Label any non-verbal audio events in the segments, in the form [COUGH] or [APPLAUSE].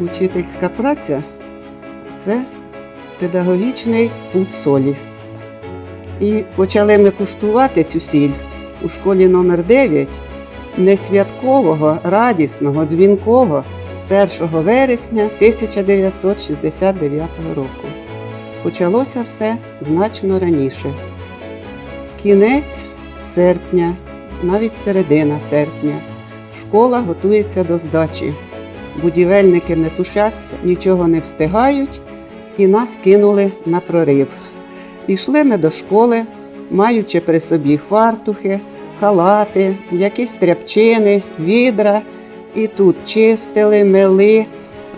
Учительська праця це педагогічний путь солі. І почали ми куштувати цю сіль у школі номер 9 не святкового, радісного, дзвінкого 1 вересня 1969 року. Почалося все значно раніше. Кінець серпня, навіть середина серпня. Школа готується до здачі. Будівельники метушаться, нічого не встигають, і нас кинули на прорив. Ішли ми до школи, маючи при собі фартухи, халати, якісь тряпчини, відра. І тут чистили, мили,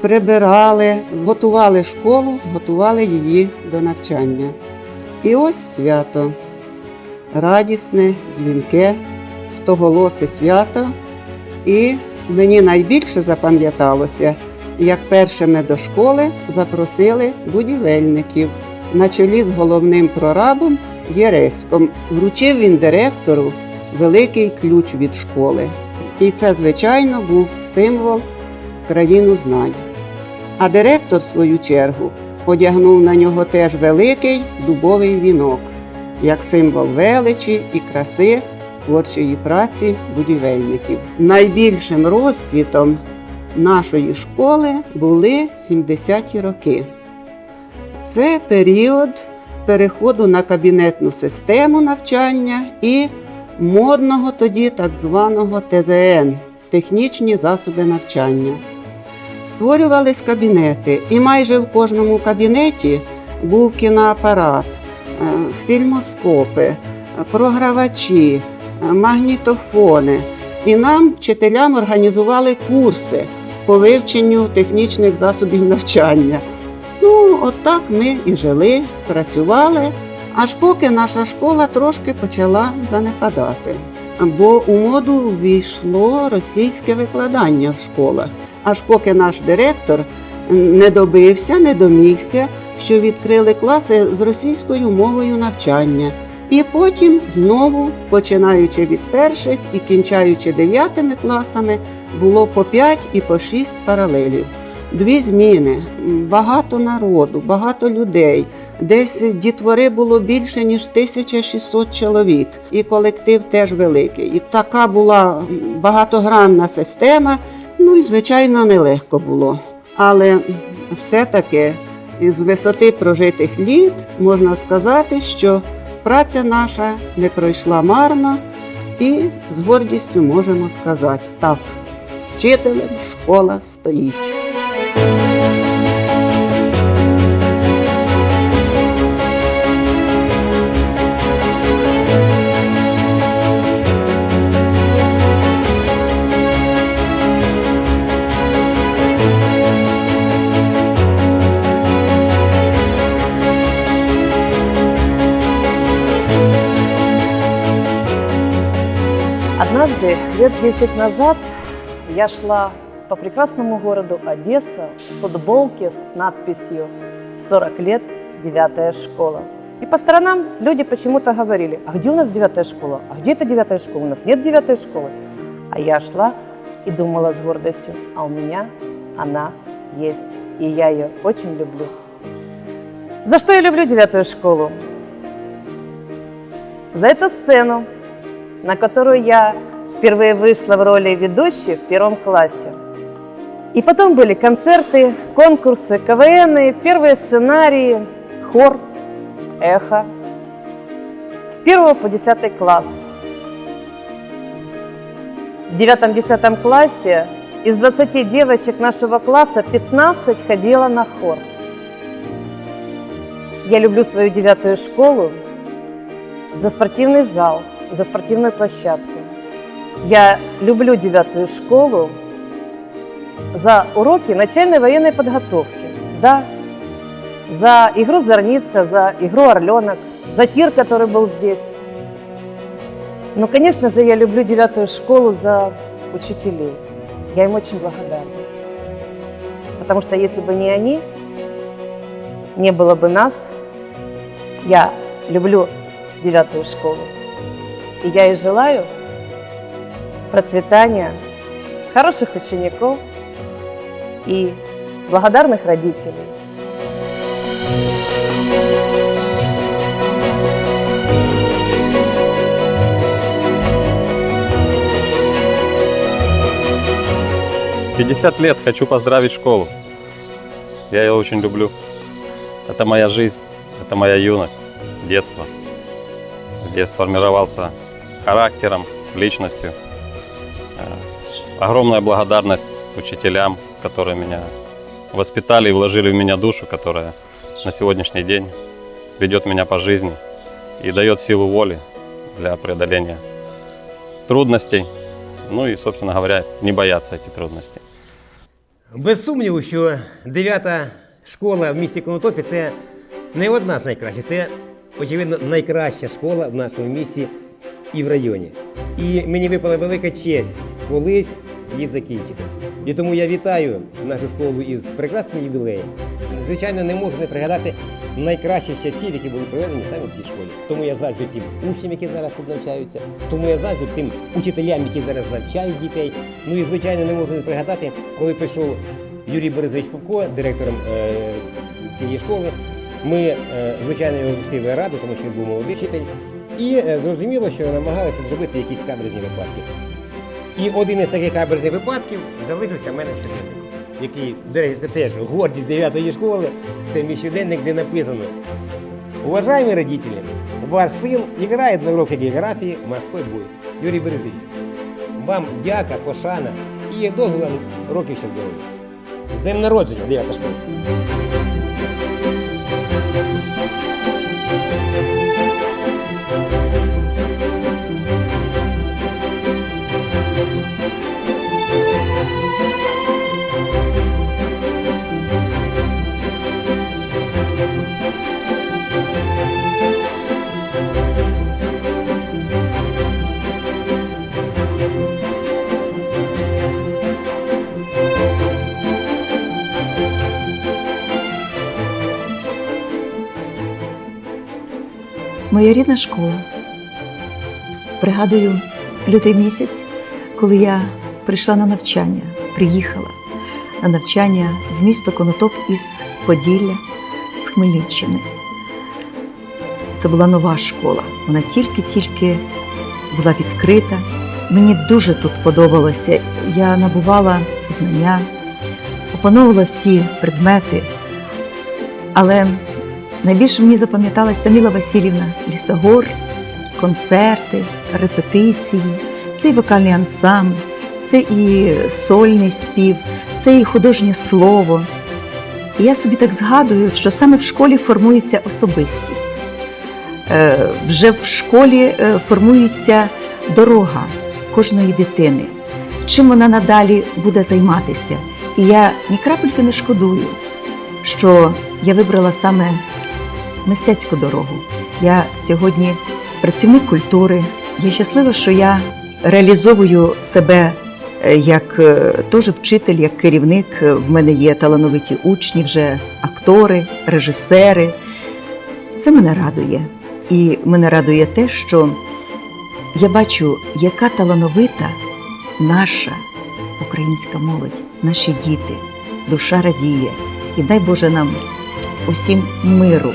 прибирали, готували школу, готували її до навчання. І ось свято. Радісне, дзвінке, стоголосе свято. І мені найбільше запам'яталося, як першими до школи запросили будівельників на чолі з головним прорабом Єреськом. Вручив він директору великий ключ від школи. І це, звичайно, був символ в країну знань. А директор, в свою чергу, одягнув на нього теж великий дубовий вінок, як символ величі і краси творчої праці будівельників. Найбільшим розквітом нашої школи були 70-ті роки. Це період переходу на кабінетну систему навчання і модного тоді так званого ТЗН технічні засоби навчання. Створювались кабінети, і майже в кожному кабінеті був кіноапарат, е, фільмоскопи, е, програвачі, е, магнітофони. І нам, вчителям, організували курси по вивченню технічних засобів [LAUGHS] навчання. Отак ми і жили, працювали, аж поки наша школа трошки почала занепадати. Бо у моду ввійшло російське викладання в школах, аж поки наш директор не добився, не домігся, що відкрили класи з російською мовою навчання. І потім знову, починаючи від перших і кінчаючи дев'ятими класами, було по п'ять і по шість паралелів. Дві зміни, багато народу, багато людей. Десь дітвори було більше ніж 1600 чоловік, і колектив теж великий. І така була багатогранна система. Ну і звичайно нелегко було. Але все-таки з висоти прожитих літ можна сказати, що праця наша не пройшла марно, і з гордістю можемо сказати так, вчителем школа стоїть. Однажды, лет 10 назад, я шла по прекрасному городу Одесса в футболке с надписью «40 лет, девятая школа». И по сторонам люди почему-то говорили, а где у нас девятая школа? А где это девятая школа? У нас нет девятой школы. А я шла и думала с гордостью, а у меня она есть. И я ее очень люблю. За что я люблю девятую школу? За эту сцену, на которую я впервые вышла в роли ведущей в первом классе. И потом были концерты, конкурсы, КВН, первые сценарии, хор, эхо. С первого по десятый класс. В девятом-десятом классе из 20 девочек нашего класса 15 ходила на хор. Я люблю свою девятую школу за спортивный зал за спортивную площадку. Я люблю девятую школу за уроки начальной военной подготовки. Да, за игру «Зорница», за игру «Орленок», за тир, который был здесь. Но, конечно же, я люблю девятую школу за учителей. Я им очень благодарна. Потому что если бы не они, не было бы нас. Я люблю девятую школу. И я и желаю процветания, хороших учеников и благодарных родителей. 50 лет хочу поздравить школу. Я ее очень люблю. Это моя жизнь, это моя юность, детство, где я сформировался характером, личностью. Э, Огромная благодарность учителям, которые меня воспитали и вложили в меня душу, которая на сегодняшний день ведет меня по жизни и дает силу воли для преодоления трудностей, ну и, собственно говоря, не бояться эти трудности. Без сумніву, що дев'ята школа в місті Конотопі це не одна з найкращих, це, очевидно, найкраща школа в нашому місті і в районі. І мені випала велика честь колись її закінчити. І тому я вітаю нашу школу із прекрасним ювілеєм. Звичайно, не можу не пригадати найкращих часів, які були проведені саме в цій школі. Тому я заздрю тим учням, які зараз тут навчаються, тому я заздрю тим учителям, які зараз навчають дітей. Ну і звичайно не можу не пригадати, коли прийшов Юрій Борисович Попко, директором е, цієї школи. Ми, е, звичайно, його зустріли раду, тому що він був молодий вчитель. І е, зрозуміло, що намагалися зробити якісь каверзні випадки. І один із таких каверзних випадків залишився в мене в щоденнику, який, до речі, це теж гордість 9 школи. Це мій щоденник, де написано. Уважаемые родители, ваш сын играет на уроках географии морской бой. Юрій Борисович, вам дяка, пошана і довго вам років ще здоров'я. З днем народження, 9 школа. Моя рідна школа. Пригадую лютий місяць, коли я прийшла на навчання, приїхала на навчання в місто Конотоп із Поділля, з Хмельниччини. Це була нова школа. Вона тільки-тільки була відкрита. Мені дуже тут подобалося. Я набувала знання, опановувала всі предмети. Але Найбільше мені запам'яталась Таміла Васильівна Лісогор, концерти, репетиції, це і вокальний ансамбль, це і сольний спів, це і художнє слово. І я собі так згадую, що саме в школі формується особистість. Е, Вже в школі е, формується дорога кожної дитини, чим вона надалі буде займатися. І я ні крапельки не шкодую, що я вибрала саме мистецьку дорогу. Я сьогодні працівник культури. Я щаслива, що я реалізовую себе е, як е, теж вчитель, як керівник. Е, В мене є талановиті учні, вже актори, режисери. Це мене радує. І мене радує те, що я бачу, яка талановита наша українська молодь, наші діти, душа радіє. І дай Боже нам усім миру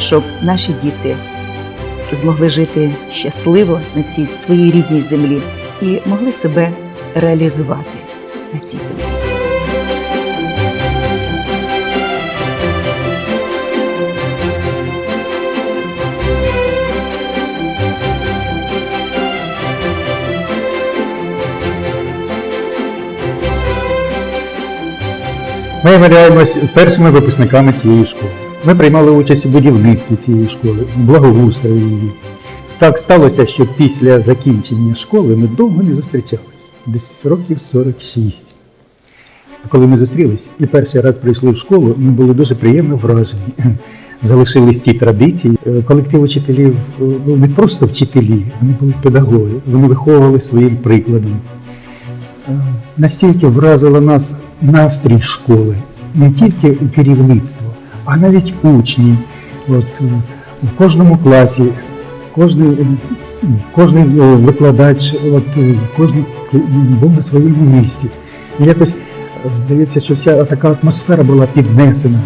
щоб наші діти змогли жити щасливо на цій своїй рідній землі і могли себе реалізувати на цій землі. Ми являємось першими випускниками цієї школи. Ми приймали участь у будівництві цієї школи, у благоустрої її. Так сталося, що після закінчення школи ми довго не зустрічалися, десь років 46. коли ми зустрілись і перший раз прийшли в школу, ми були дуже приємно вражені. [LAUGHS] Залишились ті традиції. Е, Колектив учителів е, ну, не просто вчителі, вони були педагоги, вони виховували своїм прикладом. Е, Настільки вразило нас настрій школи, не тільки керівництво, а навіть учні. От, е, у кожному класі, кожний, е, е, викладач, от, е, кожен був на своєму місці. І якось е, здається, що вся така атмосфера була піднесена,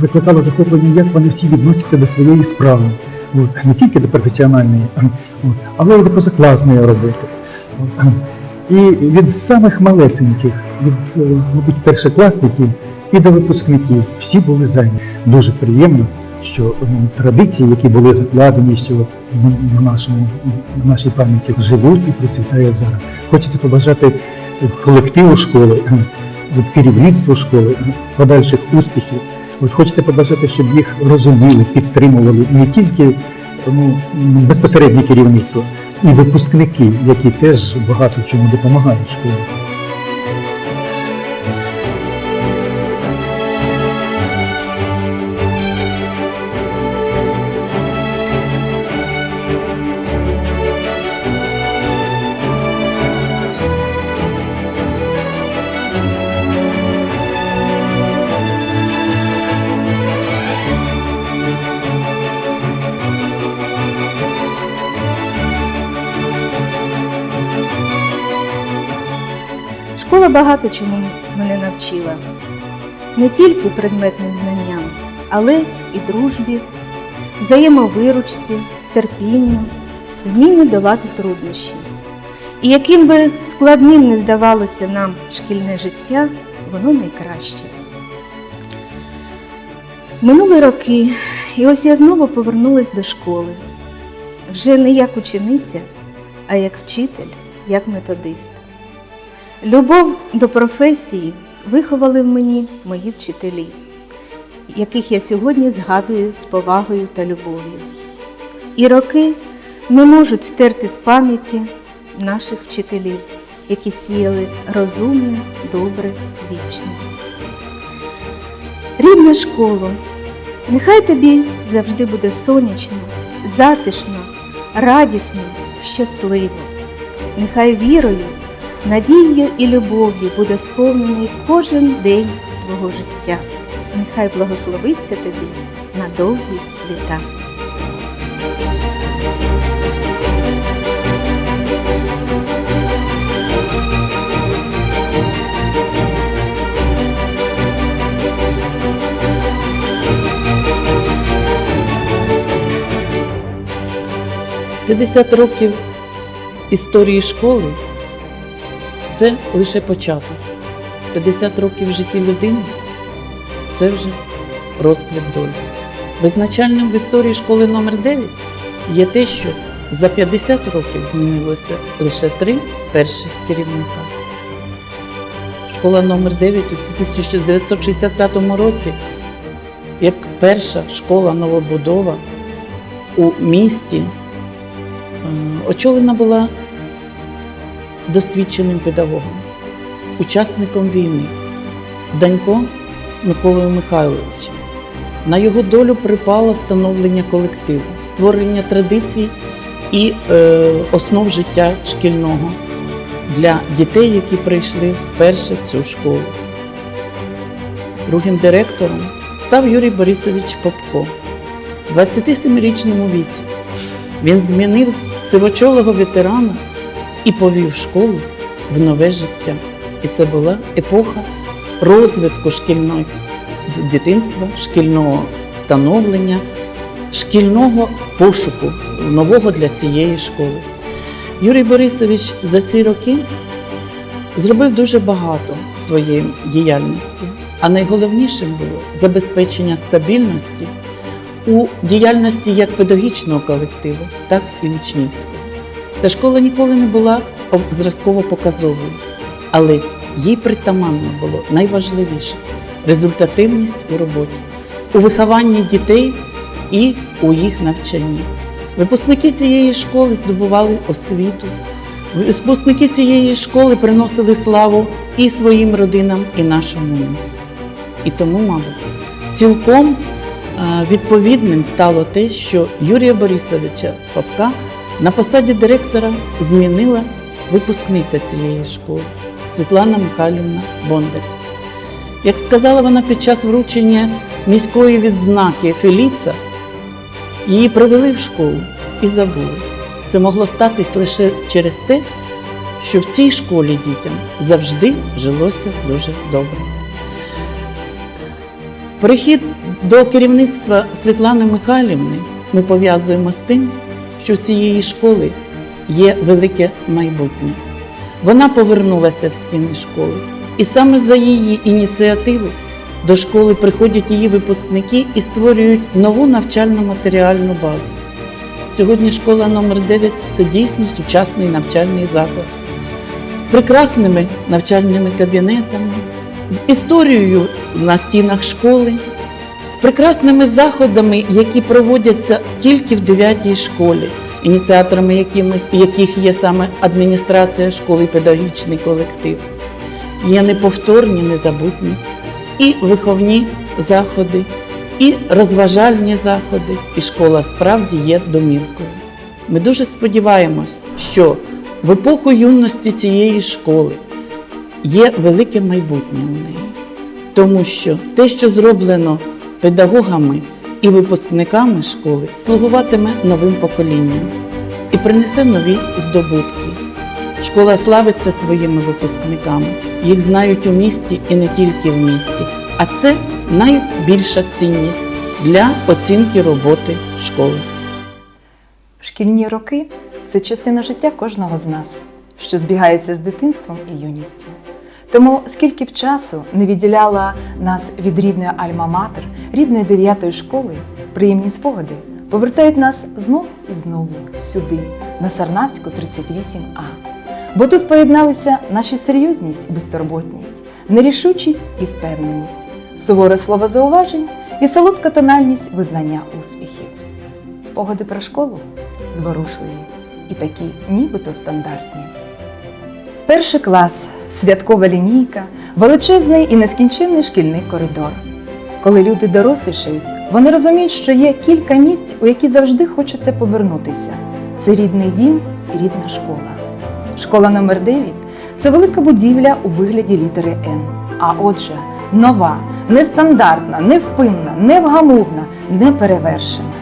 викликало захоплення, як вони всі відносяться до своєї справи. От, не тільки до професіональної, але й до позакласної роботи. От, і від самих малесеньких, від, е, мабуть, першокласників і до випускників всі були зайняті. Дуже приємно, що традиції, які були закладені, що на нашому на нашій пам'яті живуть і процвітають зараз. Хочеться побажати колективу школи, е, керівництву школи, е, подальших успіхів. От хочете побажати, щоб їх розуміли, підтримували не тільки ну, безпосереднє керівництво, і випускники, які теж багато чому допомагають школі. Школа багато чому мене навчила. Не тільки предметним знанням, але і дружбі, взаємовиручці, терпінню, вмінню долати труднощі. І яким би складним не здавалося нам шкільне життя, воно найкраще. Минули роки, і ось я знову повернулась до школи. Вже не як учениця, а як вчитель, як методист. Любов до професії виховали в мені мої вчителі, яких я сьогодні згадую з повагою та любов'ю. І роки не можуть стерти з пам'яті наших вчителів, які сіяли розумне, добре, вічне. Рідна школа, нехай тобі завжди буде сонячно, затишно, радісно, щасливо. Нехай вірою Надією і любов'ю буде сповнений кожен день твого життя. Нехай благословиться тобі на довгі літа. – 50 років історії школи це лише початок. 50 років в житті людини це вже розквіт долі. Визначальним в історії школи номер 9 є те, що за 50 років змінилося лише три перших керівника. Школа номер 9 у 1965 році, як перша школа новобудова у місті, е, очолена була досвідченим педагогом, учасником війни Данько Миколою Михайловичем. На його долю припало становлення колективу, створення традицій і е, основ життя шкільного для дітей, які прийшли вперше в цю школу. Другим директором став Юрій Борисович Попко. В 27-річному віці він змінив сивочолого ветерана і повів школу в нове життя. І це була епоха розвитку шкільного дитинства, шкільного становлення, шкільного пошуку нового для цієї школи. Юрій Борисович за ці роки зробив дуже багато своєї діяльності, а найголовнішим було забезпечення стабільності у діяльності як педагогічного колективу, так і учнівського. Ця школа ніколи не була зразково показовою, але їй притаманно було найважливіше результативність у роботі, у вихованні дітей і у їх навчанні. Випускники цієї школи здобували освіту Випускники цієї школи приносили славу і своїм родинам, і нашому місту. І тому, мабуть, цілком відповідним стало те, що Юрія Борисовича Попка на посаді директора змінила випускниця цієї школи Світлана Михайлівна Бондар. Як сказала вона під час вручення міської відзнаки Феліца, її привели в школу і забули. Це могло статись лише через те, що в цій школі дітям завжди жилося дуже добре. Перехід до керівництва Світлани Михайлівни ми пов'язуємо з тим, що в цієї школи є велике майбутнє. Вона повернулася в стіни школи, і саме за її ініціативи до школи приходять її випускники і створюють нову навчально-матеріальну базу. Сьогодні школа номер 9 це дійсно сучасний навчальний заклад з прекрасними навчальними кабінетами, з історією на стінах школи, з прекрасними заходами, які проводяться тільки в 9 школі, ініціаторами яких є саме адміністрація школи педагогічний колектив. Є неповторні, незабутні і виховні заходи, і розважальні заходи, і школа справді є домівкою. Ми дуже сподіваємось, що в епоху юності цієї школи є велике майбутнє у неї, тому що те, що зроблено педагогами і випускниками школи, слугуватиме новим поколінням і принесе нові здобутки. Школа славиться своїми випускниками, їх знають у місті і не тільки в місті. А це найбільша цінність для оцінки роботи школи. Шкільні роки це частина життя кожного з нас, що збігається з дитинством і юністю. Тому скільки б часу не відділяла нас від рідної Альма-Матер, рідної дев'ятої школи, приємні спогади повертають нас знов і знову сюди, на Сарнавську 38А. Бо тут поєдналися наші серйозність і безтурботність, нерішучість і впевненість, суворе слово зауважень і солодка тональність визнання успіхів. Спогади про школу зворушливі і такі нібито стандартні. Перший клас, святкова лінійка, величезний і нескінченний шкільний коридор. Коли люди дорослішають, вони розуміють, що є кілька місць, у які завжди хочеться повернутися. Це рідний дім і рідна школа. Школа номер 9 це велика будівля у вигляді літери Н. А отже, нова, нестандартна, невпинна, невгамовна, неперевершена.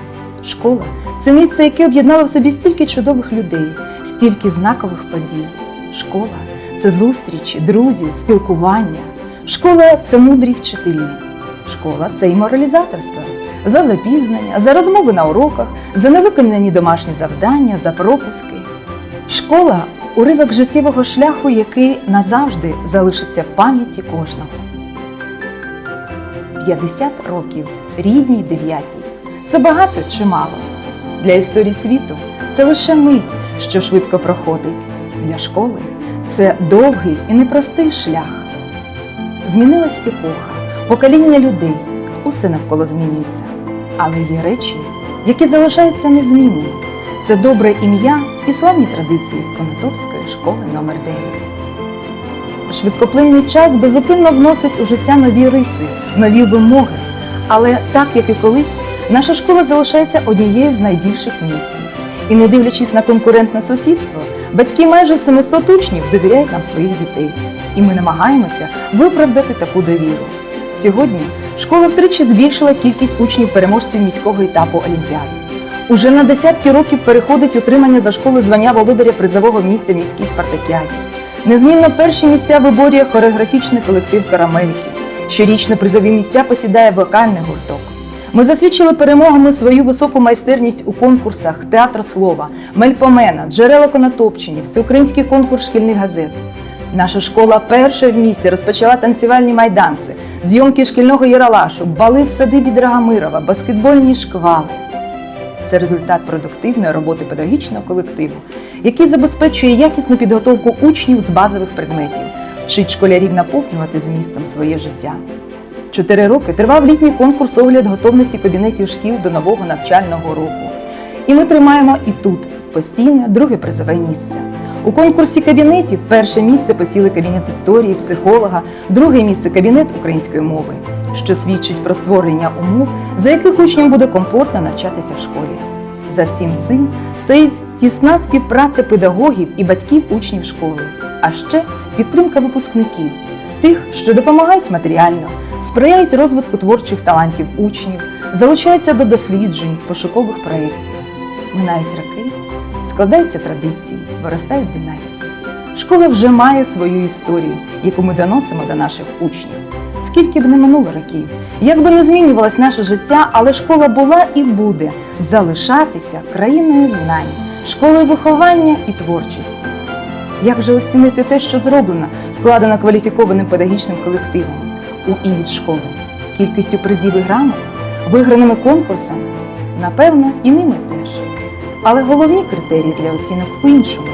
Школа це місце, яке об'єднало в собі стільки чудових людей, стільки знакових подій. Школа це зустрічі, друзі, спілкування. Школа це мудрі вчителі. Школа це і моралізаторство. За запізнення, за розмови на уроках, за невиконані домашні завдання, за пропуски. Школа уривок життєвого шляху, який назавжди залишиться в пам'яті кожного. 50 років рідній дев'ятій. Це багато чи мало? Для історії світу це лише мить, що швидко проходить. Для школи це довгий і непростий шлях. Змінилась епоха, покоління людей, усе навколо змінюється. Але є речі, які залишаються незмінними. Це добре ім'я і славні традиції Конотопської школи номер 9 Швидкоплинний час безупинно вносить у життя нові риси, нові вимоги. Але так як і колись, наша школа залишається однією з найбільших в місті. І не дивлячись на конкурентне сусідство, батьки майже 700 учнів довіряють нам своїх дітей. І ми намагаємося виправдати таку довіру. Сьогодні школа втричі збільшила кількість учнів переможців міського етапу Олімпіади. Уже на десятки років переходить отримання за школи звання володаря призового місця міській спартакіаді. Незмінно перші місця виборює хореографічний колектив Карамельки. Щорічно призові місця посідає вокальний гурток. Ми засвідчили перемогами свою високу майстерність у конкурсах Театр слова, Мельпомена, Джерела Конотопчині, Всеукраїнський конкурс шкільних газет. Наша школа перша в місті розпочала танцювальні майданці, зйомки шкільного яралашу, бали в садибі Драгомирова, баскетбольні шквали. Це результат продуктивної роботи педагогічного колективу, який забезпечує якісну підготовку учнів з базових предметів, вчить школярів наповнювати змістом своє життя. Чотири роки тривав літній конкурс огляд готовності кабінетів шкіл до нового навчального року. І ми тримаємо і тут постійне друге призове місце. У конкурсі кабінетів перше місце посіли кабінет історії, психолога, друге місце кабінет української мови, що свідчить про створення умов, за яких учням буде комфортно навчатися в школі. За всім цим стоїть тісна співпраця педагогів і батьків учнів школи, а ще підтримка випускників, тих, що допомагають матеріально, сприяють розвитку творчих талантів учнів, залучаються до досліджень, пошукових проєктів. Минають роки, складаються традиції, виростають династії. Школа вже має свою історію, яку ми доносимо до наших учнів. Скільки б не минуло років, як би не змінювалось наше життя, але школа була і буде залишатися країною знань, школою виховання і творчості. Як же оцінити те, що зроблено, вкладено кваліфікованим педагогічним колективом у імідж школи, кількістю призів і грамот, виграними конкурсами? Напевно, і ними теж. Але головні критерії для оцінок в іншому: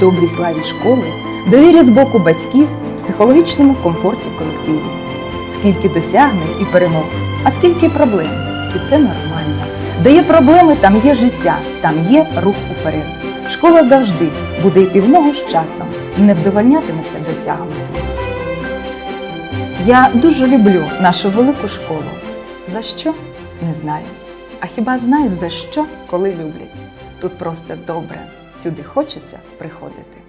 добрій славі школи, довірі з боку батьків, психологічному комфорті в колективі, скільки досягнень і перемог, а скільки проблем. І це нормально. Де є проблеми, там є життя, там є рух уперед. Школа завжди буде йти в ногу з часом, не вдовольнятиметься досягнути. Я дуже люблю нашу велику школу. За що? Не знаю. А хіба знають за що, коли люблять? Тут просто добре. Сюди хочеться приходити.